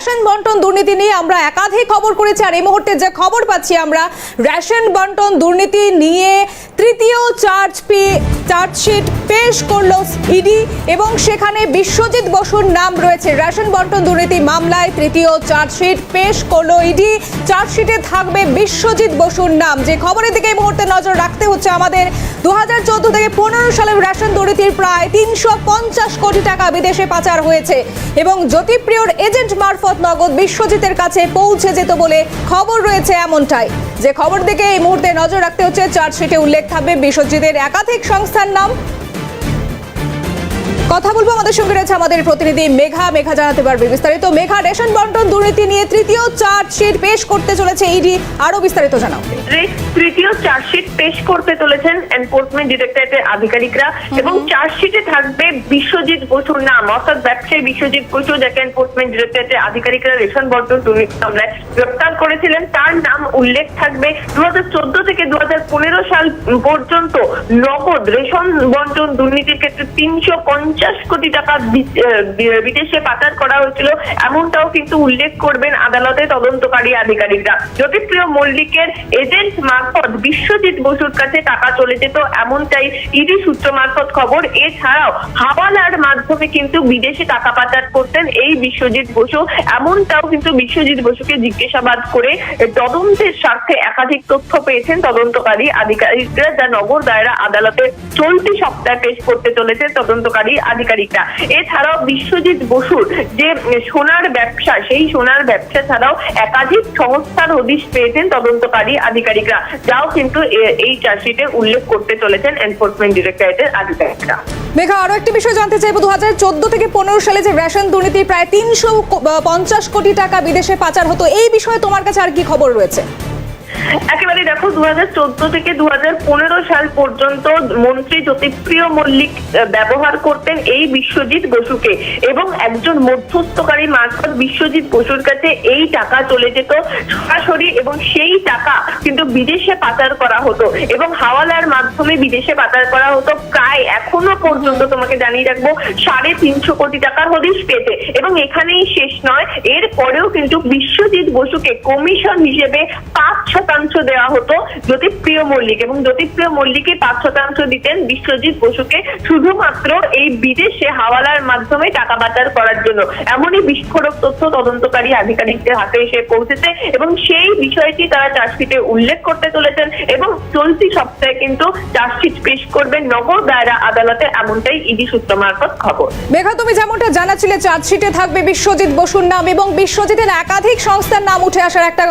Ration বন্টন দুর্নীতি নিয়ে আমরা একাধিক খবর করেছি, আর এই মুহূর্তে যে খবর পাচ্ছি আমরা রেশন বন্টন দুর্নীতি নিয়ে তৃতীয় চার্জ পি চার্জশিট পেশ করল ইডি এবং সেখানে বিশ্বজিৎ বসুর নাম রয়েছে। রেশন বন্টন দুর্নীতি মামলায় তৃতীয় চার্জশিট পেশ করল ইডি। চার্জশিটে থাকবে বিশ্বজিৎ বসুর নাম। যে খবরের দিকে এই মুহূর্তে নজর রাখতে হচ্ছে আমাদের। দু হাজার চোদ্দ থেকে পনেরো সালের রেশন দুর্নীতির প্রায় তিনশো পঞ্চাশ কোটি টাকা বিদেশে পাচার হয়েছে এবং জ্যোতিপ্রিয়র এজেন্ট মারফত নগদ বিশ্বজিতের কাছে পৌঁছে যেত বলে খবর রয়েছে এমনটাই। যে খবর দিকে এই মুহূর্তে নজর রাখতে হচ্ছে, চার্জশিটে উল্লেখ থাকবে বিশ্বজিতের একাধিক সংস্থার নাম। কথা বলব আমাদের সঙ্গে রয়েছে আমাদের প্রতিনিধি মেঘা। মেঘা জানাতে পারবে বিস্তারিত। মেঘা রেশন বন্টন দুর্নীতি নিয়ে তৃতীয় চার্জশিট পেশ করতে চলেছে ইডি আরও বিস্তারিত জানাও। তৃতীয় চার্জশিট পেশ করতে চলেছেন এনফোর্সমেন্ট ডিরেক্টরেটের আধিকারিকরা এবং চার্জশিটে থাকবে বিশ্বজিৎ বসুর নাম। অর্থাৎ ব্যবসায়ী বিশ্বজিৎ বসু যাকে এনফোর্সমেন্ট ডিরেক্টরেটের আধিকারিকরা রেশন বন্টন দুর্নীতি মামলায় গ্রেপ্তার করেছিলেন তার নাম উল্লেখ থাকবে দু হাজার চোদ্দ থেকে দু হাজার পনেরো সাল পর্যন্ত নগদ রেশন বন্টন দুর্নীতির ক্ষেত্রে তিনশো পঞ্চাশ কোটি টাকা বিদেশে পাচার করা হয়েছিল। এমনটাও কিন্তু উল্লেখ করবেন আদালতে তদন্তকারী আধিকারিকরা। জ্যোতিপ্রিয় মল্লিকের এজেন্ট মারফত বিশ্বজিৎ বসুর কাছে টাকা চলে যেত এমনটাই ইডি সূত্র মারফত খবর। এছাড়াও হাওয়ালার মাধ্যমে কিন্তু বিদেশে টাকা পাচার করতেন এই বিশ্বজিৎ বসু। এমনটাও কিন্তু বিশ্বজিৎ বসুকে জিজ্ঞাসাবাদ করে তদন্তের স্বার্থে একাধিক তথ্য পেয়েছেন তদন্তকারী আধিকারিকরা, যা নগর দায়রা আদালতে চলতি সপ্তাহে পেশ করতে চলেছে তদন্তকারী আধিকারিকরা। এছাড়াও বিশ্বজিৎ বসুর যে সোনার ব্যবসা, সেই সোনার ব্যবসা ছাড়াও একাধিক সংস্থার হদিশ পেয়েছেন তদন্তকারী আধিকারিকরা। যাও কিন্তু এই চার্জশিটে উল্লেখ করতে চলেছেন এনফোর্সমেন্ট ডিরেক্টরেটের আধিকারিকরা। মেঘা, আরও একটি বিষয় জানতে চাইব। দু হাজার চোদ্দ থেকে পনেরো সালে যে রেশন দুর্নীতি প্রায় তিনশো পঞ্চাশ কোটি টাকা বিদেশে পাচার হতো, এই বিষয়ে তোমার কাছে আর কি খবর রয়েছে? একেবারে দেখো দু চোদ্দ থেকে দু পনেরো সাল পর্যন্ত মন্ত্রী জ্যোতিপ্রিয় মল্লিক ব্যবহার করতেন এই বিশ্বজিৎ বসুকে। এবং একজন মধ্যস্থকারী মারফত বিশ্বজিৎ বসুর কাছে এই টাকা চলে যেত, সরাসরি এবং সেই টাকা কিন্তু বিদেশে পাচার করা হতো। এবং হাওয়ালার মাধ্যমে বিদেশে পাচার করা হতো। প্রায় এখনও পর্যন্ত তোমাকে জানিয়ে রাখব, সাড়ে তিনশো কোটি টাকার হদিশ পেতে। এবং এখানেই শেষ নয় এর পরেও কিন্তু বিশ্বজিৎ বসুকে কমিশন হিসেবে পাঁচ শতাংশ দেওয়া হতো জ্যোতিপ্রিয় মল্লিক এবং জ্যোতিপ্রিয় মল্লিকই পাঁচ শতাংশ দিতেন বিশ্বজিৎ বসুকে শুধুমাত্র এই বিদেশে হাওয়ালার মাধ্যমে টাকা পাচার করার জন্য। এমনই বিস্ফোরক তথ্য তদন্তকারী আধিকারিকদের হাতে এসে পৌঁছেছে এবং সেই বিষয়টি তারা চার্জশিটে উল্লেখ করতে চলেছেন এবং চলতি সপ্তাহে কিন্তু চার্জশিট পেশ করবেন নগর দায়রা আদালতে, এমনটাই ইডি সূত্র মারফত খবর। মেঘা, তুমি যেমনটা জানাচ্ছিলে, চার্জশিটে থাকবে বিশ্বজিৎ বসুর নাম এবং বিশ্বজিতের একাধিক সংস্থার নাম উঠে আসার একটা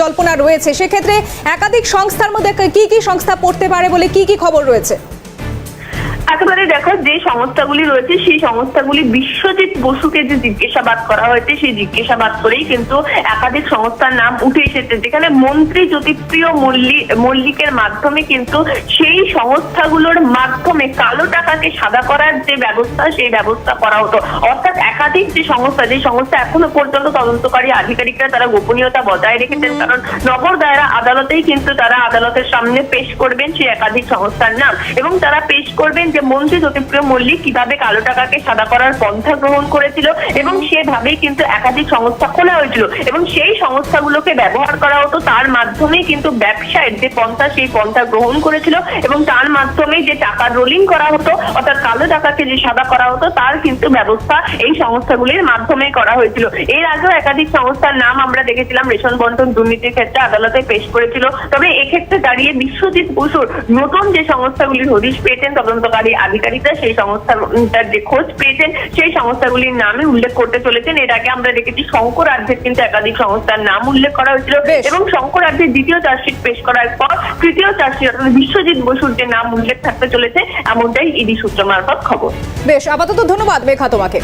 জল্পনা রয়েছে। সেক্ষেত্রে একাধিক সংস্থার মধ্যে কি কি সংস্থা পড়তে পারে বলে কি কি খবর রয়েছে? একেবারে দেখো যে সংস্থাগুলি রয়েছে সেই সংস্থাগুলি বিশ্বজিৎ বসুকে যে জিজ্ঞাসাবাদ করা হয়েছে সেই জিজ্ঞাসাবাদ করেই কিন্তু একাধিক সংস্থার নাম উঠে এসেছে যেখানে মন্ত্রী জ্যোতিপ্রিয় মল্লিক মল্লিকের মাধ্যমে কিন্তু সেই সংস্থাগুলোর মাধ্যমে কালো টাকাকে সাদা করার যে ব্যবস্থা সেই ব্যবস্থা করা হতো। অর্থাৎ একাধিক যে সংস্থা যে সংস্থা এখনও পর্যন্ত তদন্তকারী আধিকারিকরা তারা গোপনীয়তা বজায় রেখেছেন কারণ নগর দায়রা আদালতেই কিন্তু তারা আদালতের সামনে পেশ করবেন সেই একাধিক সংস্থার নাম এবং তারা পেশ করবেন যে মন্ত্রী জ্যোতিপ্রিয় মল্লিক কীভাবে কালো টাকাকে সাদা করার পন্থা গ্রহণ করেছিল এবং সেভাবেই কিন্তু একাধিক সংস্থা খোলা হয়েছিল এবং সেই সংস্থাগুলোকে ব্যবহার করা হতো, তার মাধ্যমেই কিন্তু ব্যবসায়ের যে পন্থা, সেই পন্থা গ্রহণ করেছিল এবং তার মাধ্যমে যে টাকা রোলিং করা হতো, অর্থাৎ কালো টাকাকে যে সাদা করা হতো, তার কিন্তু ব্যবস্থা এই সংস্থাগুলির মাধ্যমে করা হয়েছিল। এর আগেও একাধিক সংস্থার নাম আমরা দেখেছিলাম, রেশন বন্টন, দুর্নীতির ক্ষেত্রে আদালতে পেশ করেছিল। তবে এক্ষেত্রে দাঁড়িয়ে বিশ্বজিৎ বসুর নতুন যে সংস্থাগুলির হদিশ পেয়েছেন তদন্তকারী আধিকারিকরা সেই সংস্থার যে খোঁজ পেয়েছেন সেই সংস্থাগুলির নামে উল্লেখ করতে চলেছেন। এর আগে আমরা দেখেছি শঙ্কর আর্ধের কিন্তু একাধিক সংস্থার নাম উল্লেখ করা হয়েছিল এবং শঙ্কর আর্ধের দ্বিতীয় চার্জশিট পেশ করার পর তৃতীয় চার্জশিট অর্থাৎ বিশ্বজিৎ বসুর যে নাম উল্লেখ থাকতে চলেছে এমনটাই ইডি সূত্র মারফত খবর। বেশ আপাতত ধন্যবাদ মেঘা তোমাকে।